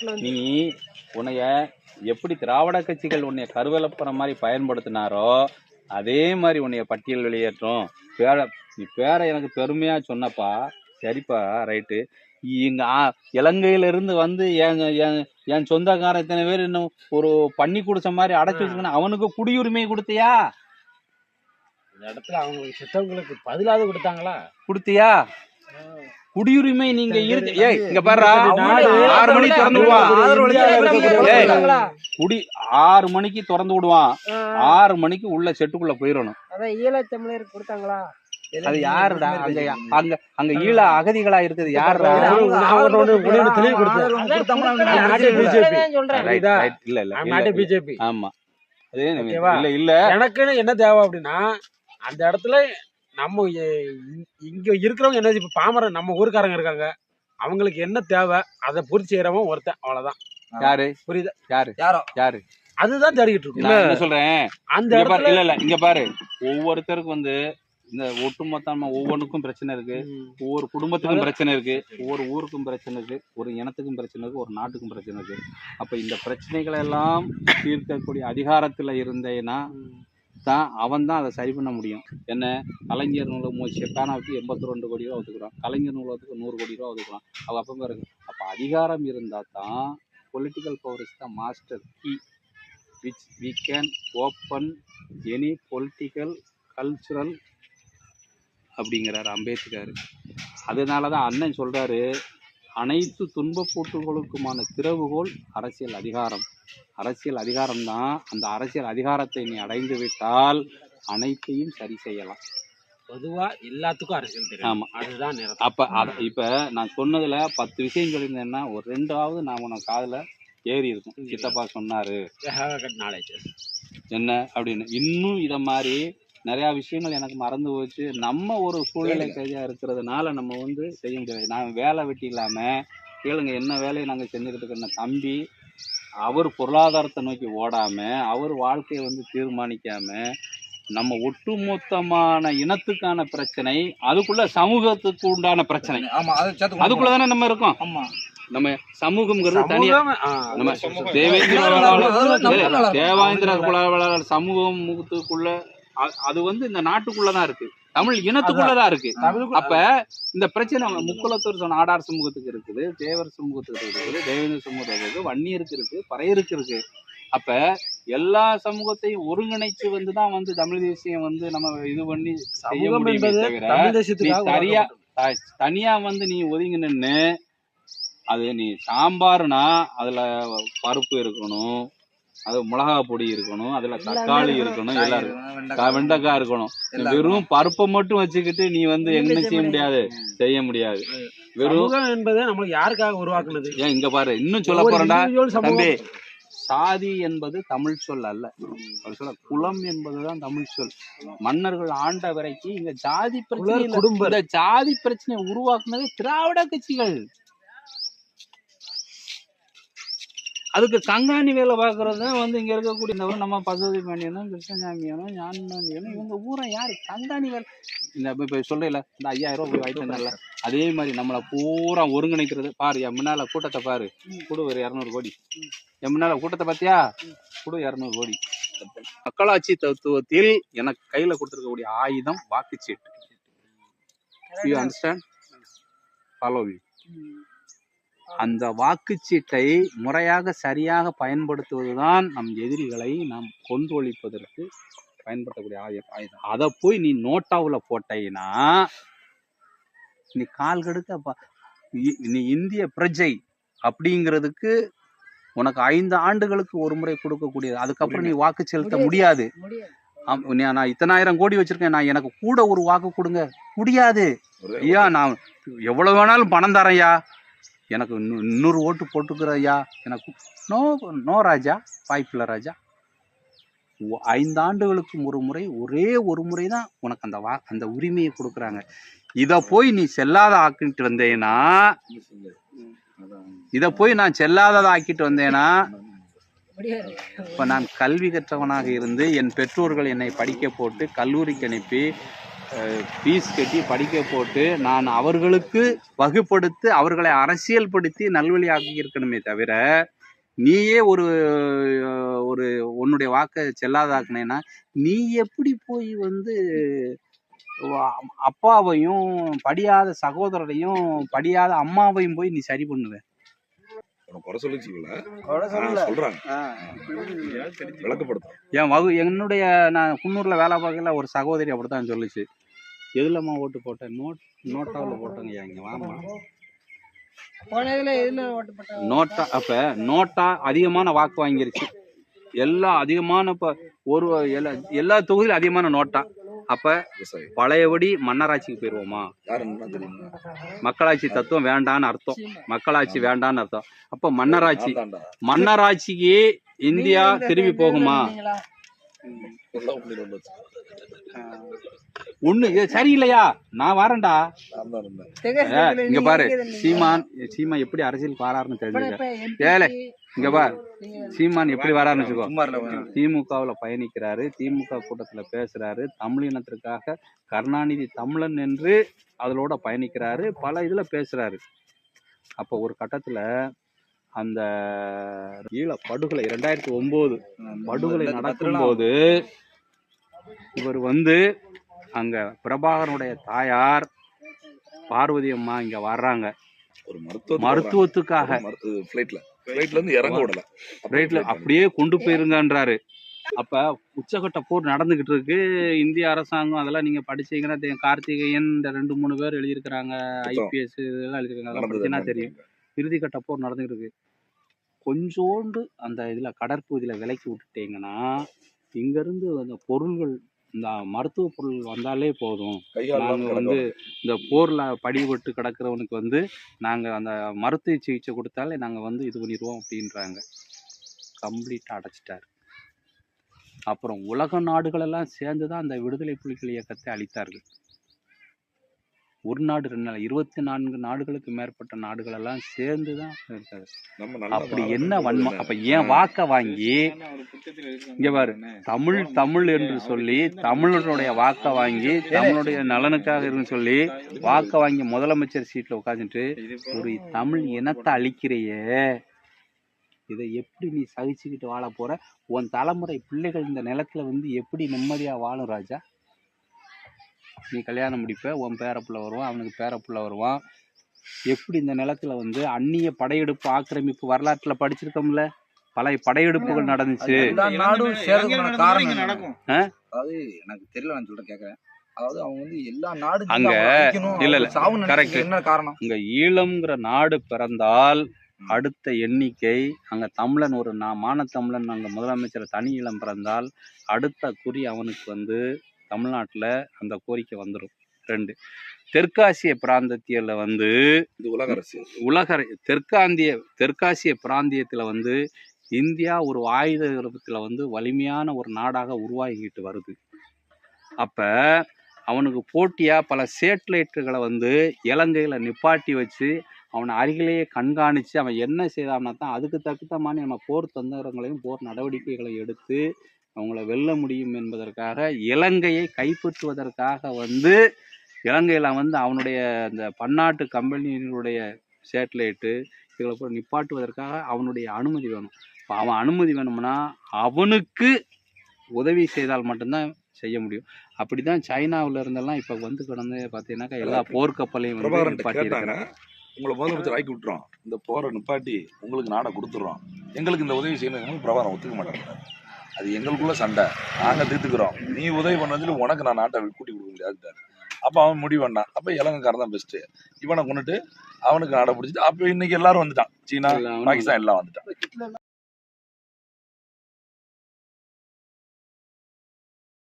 நீ உன்னைய எப்படி திராவிட கட்சிகள் உன்னைய கருவேலப்புற மாதிரி பயன்படுத்தினாரோ அதே மாதிரி உன்னைய பட்டியல் வெளியேற்றும். பேர நீ பேரை எனக்கு பெருமையா சொன்னப்பா. சரிப்பா ரைட்டு. இங்க ஆ- இலங்கையில இருந்து வந்து என் என் என் சொந்தக்காரன் இத்தனை பேர் இன்னும் ஒரு பண்ணி குடிச்ச மாதிரி அடைச்சு வச்சுக்கணும் அவனுக்கு குடியுரிமை கொடுத்தியா? இந்த இடத்துல அவங்களுக்கு செத்தவங்களுக்கு பதிலாவது கொடுத்தாங்களா? கொடுத்தியா? குடியுரிமை நீங்க இருக்கு. ஏய் இங்க பாருடா. நாடு ஆறு மணிக்கு திறந்து விடுவான்? குடி ஆறு மணிக்கு திறந்து விடுவான் ஆறு மணிக்கு உள்ள செட்டுக்குள்ள போயிடணும். அதான் ஈழத்தமிழர் கொடுத்தாங்களா? அது யாருடா? அங்க அங்க அங்க ஈழ அகதிகளா இருக்குது. யாருடா? இல்ல, இல்ல. பிஜேபி. ஆமா? இல்ல இல்ல. எனக்குன்னு என்ன தேவை அப்படின்னா அந்த இடத்துல நம்ம இங்க இருக்கிறவங்க என்ன இப்ப பாமரன் நம்ம ஊருக்காரங்க இருக்காங்க. அவங்களுக்கு என்ன தேவை அதை பூர்த்தி செய்யறவன் ஒருத்தன். அவ்வளவுதான். யாரு? புரியுதா? யாரு? யாரோ? யாரு? அதுதான் தேடிட்டு இருக்கோம். நான் என்ன சொல்றேன். அந்த பாரு இல்ல இல்ல இங்க பாரு. ஒவ்வொருத்தருக்கும் வந்து இந்த ஒட்டுமொத்தமா ஒவ்வொன்றுக்கும் பிரச்சனை இருக்கு. ஒவ்வொரு குடும்பத்துக்கும் பிரச்சனை இருக்கு. ஒவ்வொரு ஊருக்கும் பிரச்சனை இருக்கு. ஒரு இனத்துக்கும் பிரச்சனை இருக்கு. ஒரு நாட்டுக்கும் பிரச்சனை இருக்கு. அப்ப இந்த பிரச்சனைகளை எல்லாம் தீர்க்கக்கூடிய அதிகாரத்துல இருந்தேன்னா தான் அவன் தான் அதை சரி பண்ண முடியும். என்ன? கலைஞர் நூலகம் செட்டானாவுக்கு எண்பத்தி ரெண்டு கோடி ரூபா ஒதுக்குறான். கலைஞர் நூலகத்துக்கு நூறு கோடி ரூபா ஒதுக்குறான். அவள் அப்போ பாருங்க. அப்போ அதிகாரம் இருந்தால் தான் political power is the master key which we can open any political cultural அப்படிங்கிறார் அம்பேத்கர். அதனால தான் அண்ணன் சொல்கிறாரு அனைத்து துன்பப்பூட்டுகளுக்குமான திறவுகோல் அரசியல் அதிகாரம். அரசியல் அதிகாரம் தான் அந்த அரசியல் அதிகாரத்தை நீ அடைந்து விட்டால் அனைத்தையும் சரி செய்யலாம். பொதுவா எல்லாத்துக்கும் அரசியல் தெரியும். ஆமா. அதுதான் அப்ப அத இப்ப நான் சொன்னதுல பத்து விஷயம் சொல்லியிருந்தேன்னா ஒரு ரெண்டாவது நான் உனக்கு காதுல ஏறி இருக்கும். சித்தப்பா சொன்னாரு. நாலேஜ் என்ன? அப்படின்னு. இன்னும் இத மாதிரி நிறைய விஷயங்கள் எனக்கு மறந்து போச்சு. நம்ம ஒரு சூழ்நிலை கைதியா இருக்கிறதுனால நம்ம வந்து செய்ய முடியாது. நான் வேலை வெட்டி இல்லாம கேளுங்க என்ன வேலையை நாங்க செஞ்சுக்கிட்டு தம்பி அவர் பொருளாதாரத்தை நோக்கி ஓடாம அவர் வாழ்க்கையை வந்து தீர்மானிக்காம நம்ம ஒட்டுமொத்தமான இனத்துக்கான பிரச்சனை அதுக்குள்ள சமூகத்துக்கு உண்டான பிரச்சனை. அதுக்குள்ள தானே நம்ம இருக்கோம். நம்ம சமூகம்ங்கிறது தனியா நம்ம. தேவேந்திர. தேவாந்திர குலவேளாளர் சமூகம் முகத்துக்குள்ள அது வந்து இந்த நாட்டுக்குள்ளதான் இருக்கு. தமிழ் இனத்துக்குள்ளதான் இருக்கு. அப்ப இந்த பிரச்சனை முக்குலத்தூர் சொன்ன ஆடார் சமூகத்துக்கு இருக்குது தேவர் சமூகத்துக்கு இருக்குது தேவேந்திர சமூகத்துக்கு இருக்கு வன்னியருக்கு இருக்கு பறையருக்கு இருக்கு அப்ப எல்லா சமூகத்தையும் ஒருங்கிணைச்சு வந்து தான் வந்து தமிழ் தேசியம் வந்து நம்ம இது பண்ணி செய்ய சமூகம் முடியுமே என்பது தவிர தமிழ் தேசத்துக்காக நீ சரியா உருவாக்கப்பட்டது. த- தனியா வந்து நீ ஒதுங்கி நின்னு அது நீ சாம்பார்னா அதுல பருப்பு இருக்கணும் அது மிளகா பொடி இருக்கணும் அதுல தக்காளி இருக்கணும். எல்லாம் இருக்கணும். வெண்டைக்காய் இருக்கணும். வெறும் பருப்பை மட்டும் வச்சுக்கிட்டு நீ வந்து என்ன செய்ய முடியாது. செய்ய முடியாது. வெறும் என்பது நம்மளுக்கு யாருக்காக உருவாக்குனது? ஏன் இங்க பாரு இன்னும் சொல்ல போறேன்டா. தம்பி சாதி என்பது தமிழ் சொல் அல்ல. சொல்ல குலம் என்பதுதான் தமிழ் சொல். மன்னர்கள் ஆண்ட வரைக்கும் இங்க ஜாதி பிரச்சனை இந்த ஜாதி பிரச்சனையை உருவாக்குனது திராவிட கட்சிகள். அதுக்கு கங்காணி வேலை பார்க்கறது தான் வந்து இங்க இருக்கக்கூடிய நம்ம பசுபதி பாண்டியனும் கிருஷ்ணசாமியனும் ஞானபாண்டியனும் இவங்க ஊரை யாரு? கங்காணி வேலை. இந்த இப்ப- சொல்றேன்ல இந்த ஐயாயிரம் ரூபாய் வாய்ப்பு அதே மாதிரி நம்மளை பூரா ஒருங்கிணைக்கிறது. பாரு என் முன்னால கூட்டத்தை பாரு. கொடு ஒரு இரநூறு கோடி. என் முன்னால கூட்டத்தை பார்த்தியா கொடு இரநூறு கோடி. மக்களாட்சி தத்துவத்தில் எனக்கு கையில கொடுத்துருக்கக்கூடிய ஆயுதம் வாக்குச்சீட்டு. யூ அண்டர்ஸ்டாண்ட் ஃபாலோ யூ அந்த வாக்குச்சீட்டை முறையாக சரியாக பயன்படுத்துவதுதான் நம் எதிரிகளை நாம் கொன்றொழிப்பதற்கு பயன்படுத்தக்கூடிய ஆயுதம் ஆயுதம். அதை போய் நீ நோட்டாவுல போட்டீங்கன்னா நீ கால் கெடுக்க நீ இந்திய பிரஜை அப்படிங்கிறதுக்கு உனக்கு ஐந்து ஆண்டுகளுக்கு ஒரு முறை கொடுக்கக்கூடியது. அதுக்கப்புறம் நீ வாக்கு செலுத்த முடியாது. நான் இத்தனாயிரம் கோடி வச்சிருக்கேன். நான் எனக்கு கூட ஒரு வாக்கு கொடுங்க. முடியாது. ஐயா நான் எவ்வளவு வேணாலும் பணம் தரேன்யா. எனக்கு இன்னொரு ஓட்டு போட்டுக்கிற ஐயா எனக்கு நோ நோ ராஜா வாய்ப்பில்லை ராஜா. ஐந்து ஆண்டுகளுக்கு ஒரு முறை ஒரே ஒரு முறை தான் உனக்கு அந்த வா அந்த உரிமையை கொடுக்குறாங்க. இதை போய் நீ செல்லாத ஆக்கிட்டு வந்தேன்னா இதை போய் நான் செல்லாததை ஆக்கிட்டு வந்தேன்னா இப்போ நான் கல்வி கற்றவனாக இருந்து என் பெற்றோர்கள் என்னை படிக்க போட்டு கல்லூரிக்கு அனுப்பி ஃபீஸ் கட்டி படிக்க போட்டு நான் அவர்களுக்கு வகுப்படுத்தி அவர்களை அரசியல்படுத்தி நல்வழியாக்கி இருக்கணுமே தவிர நீயே ஒரு ஒரு உன்னுடைய வாக்கை செல்லாதாக்குனேன்னா நீ எப்படி போய் வந்து அப்பாவையும் படியாத சகோதரரையும் படியாத அம்மாவையும் போய் நீ சரி பண்ணுவேன் குறை சொல்லி சொல்லல. சொல்றாங்க. விளக்கப்படுத்தும் என் வகு என்னுடைய நான் குன்னூர்ல வேலை பார்க்கல ஒரு சகோதரி அப்படித்தான் சொல்லுச்சு. எதுலம்மா ஓட்டு போட்டேன்? நோட் நோட்டாவில் போட்டேங்க இங்க வாமா நோட்டா அப்ப நோட்டா அதிகமான வாக்கு வாங்கிருச்சு. எல்லா அதிகமான இப்ப ஒரு எல்லா எல்லா தொகுதியிலும் அதிகமான நோட்டா. அப்ப பழையபடி மன்னராட்சிக்கு தெரியுமா? மக்களாட்சி தத்துவம் வேண்டான்னு அர்த்தம். மக்களாட்சி வேண்டான்னு அர்த்தம். அப்ப மன்னராட்சி. மன்னராட்சிக்கு இந்தியா திரும்பி போகுமா ஒண்ணு சரியில்லையா? நான் வரேன்டா? இங்க பாரு? சீமான் சீமான் எப்படி அரசியல் வாராருன்னு இப்ப தெரிஞ்சுக்க ஏலே, இங்க பார் நீங்க சீமான் எப்படி வராருன்னு வச்சுக்கோ. திமுகவுல பயணிக்கிறாரு. திமுக கூட்டத்துல பேசுறாரு. தமிழினத்திற்காக கருணாநிதி தமிழன் என்று அதனோட பயணிக்கிறாரு. பல இதுல பேசுறாரு. அப்போ ஒரு கட்டத்துல அந்த ஈழ படுகொலை ரெண்டாயிரத்தி ஒன்பது படுகொலை நடக்கும்போது இவர் வந்து அங்க பிரபாகரனுடைய தாயார் பார்வதி அம்மா இங்க வர்றாங்க. ஒரு மருத்துவ மருத்துவத்துக்காக ஃபிளைட்ல இருந்து இறங்க விடல. ரைட்ல அப்படியே கொண்டு போயிருங்கன்றாரு. அப்ப உச்சகட்ட போர் நடந்துகிட்டு இருக்கு. இந்திய அரசாங்கம் அதெல்லாம் நீங்க படிச்சீங்கன்னா. கார்த்திகேயன் இந்த ரெண்டு மூணு பேர் எழுதியிருக்கிறாங்க. ஐபிஎஸ் இதெல்லாம் எழுதியிருக்காங்க. அதெல்லாம் படிச்சீங்கன்னா தெரியும். இறுதி கட்ட போர் நடந்துகிட்டு இருக்கு. கொஞ்சோண்டு அந்த இதுல கடற்பகுதியில விலக்கி விட்டுட்டீங்கன்னா இங்க இருந்து அந்த பொருள்கள் இந்த மருத்துவ பொருள் வந்தாலே போதும். கையால் நாங்க வந்து இந்த போர்ல படிபட்டு கிடக்கிறவனுக்கு வந்து நாங்க அந்த மருத்துவ சிகிச்சை கொடுத்தாலே நாங்க வந்து இது பண்ணிடுவோம் அப்படின்றாங்க. கம்ப்ளீட்டா அடைச்சிட்டாரு. அப்புறம் உலக நாடுகள் எல்லாம் சேர்ந்து தான் அந்த விடுதலை புலிகள் இயக்கத்தை அளித்தார்கள். ஒரு நாடு ரெண்டு நாள் இருபத்தி நான்கு நாடுகளுக்கு மேற்பட்ட நாடுகள் எல்லாம் சேர்ந்து தான் இருக்காது அப்படி என்ன. வன்மம் அப்ப ஏன் வாக்க வாங்கி இங்க பாரு தமிழ் தமிழ் என்று சொல்லி தமிழருடைய வாக்க வாங்கி தமிழுடைய நலனுக்காக இருக்குன்னு சொல்லி வாக்க வாங்கி முதலமைச்சர் சீட்ல உட்காந்துட்டு ஒரு தமிழ் இனத்தை அழிக்கிறையே. இதை எப்படி நீ சகிச்சுக்கிட்டு வாழ போற? உன் தலைமுறை பிள்ளைகள் இந்த நிலத்துல வந்து எப்படி நிம்மதியா வாழும் ராஜா? நீ கல்யாணம் முடிப்ப உன் பேரப்புள்ள வருவான் அவனுக்கு பேரப்புள்ள வருவான். எப்படி இந்த நிலத்துல வந்து அந்நிய படையெடுப்பு ஆக்கிரமிப்பு வரலாற்றுல படிச்சிருக்கோம்ல? பல படையெடுப்புகள் நடந்துச்சு. அதாவது எனக்கு தெரியல நான் சொல்றேன் கேக்குறேன். அதாவது அவங்க வந்து எல்லா நாடு அங்க இல்ல, இல்ல. நினைக்கிறதுக்கு என்ன காரணம்? இங்க ஈழம்ங்கிற நாடு பிறந்தால் அடுத்த எண்ணிக்கை அங்க தமிழன் ஒரு நான் மானத்தமிழன் அங்க முதலமைச்சர் தனி ஈழம் பிறந்தால் அடுத்த குறி அவனுக்கு வந்து தமிழ்நாட்டுல அந்த கோரிக்கை வந்துடும் ரெண்டு தெற்காசிய பிராந்தத்தியல வந்து இது உலக அரசியல். உலக தெற்காந்திய தெற்காசிய பிராந்தியத்துல வந்து இந்தியா ஒரு ஆயுத யுத்தத்துல வந்து வலிமையான ஒரு நாடாக உருவாகிட்டு வருது. அப்ப அவனுக்கு போட்டியா பல சேட்டலைட்டுகளை வந்து இலங்கையில நிப்பாட்டி வச்சு அவனை அருகிலேயே கண்காணிச்சு அவன் என்ன செய்தான்னா தான் அதுக்கு தகுந்த மாதிரி நம்ம போர் தந்திரங்களையும் போர் நடவடிக்கைகளையும் எடுத்து அவங்கள வெல்ல முடியும் என்பதற்காக இலங்கையை கைப்பற்றுவதற்காக வந்து இலங்கையில வந்து அவனுடைய அந்த பன்னாட்டு கம்பெனிகளுடைய சேட்டலைட்டு இதில் கூட நிப்பாட்டுவதற்காக அவனுடைய அனுமதி வேணும். இப்போ அவன் அனுமதி வேணும்னா அவனுக்கு உதவி செய்தால் மட்டும்தான் செய்ய முடியும். அப்படி தான் சைனாவில் இருந்தெல்லாம் இப்போ வந்து கிடந்து பார்த்தீங்கன்னாக்கா எல்லா போர்க்கப்பலையும் உங்களை முதலமைச்சர் ஆக்கி விட்டுறோம். இந்த போரை நிப்பாட்டி உங்களுக்கு நாடை கொடுத்துட்றோம் எங்களுக்கு இந்த உதவி செய்யணும் பிரபாகரன் ஒத்துக்க மாட்டாங்க. அது எங்களுக்குள்ள சண்டை. நாங்க தீர்த்துக்கிறோம். நீ உதவி பண்ணதுல உனக்கு நான் நாட்டை கூட்டி கொடுக்க முடியாது அப்ப அவன் முடிவு பண்ணான் அப்ப இலங்கைக்காரன் தான் பெஸ்ட் இவனை கொண்டுட்டு அவனுக்கு நாடை பிடிச்சிட்டு அப்ப இன்னைக்கு எல்லாரும் வந்துட்டான். சீனா பாகிஸ்தான் எல்லாம் வந்துட்டான்.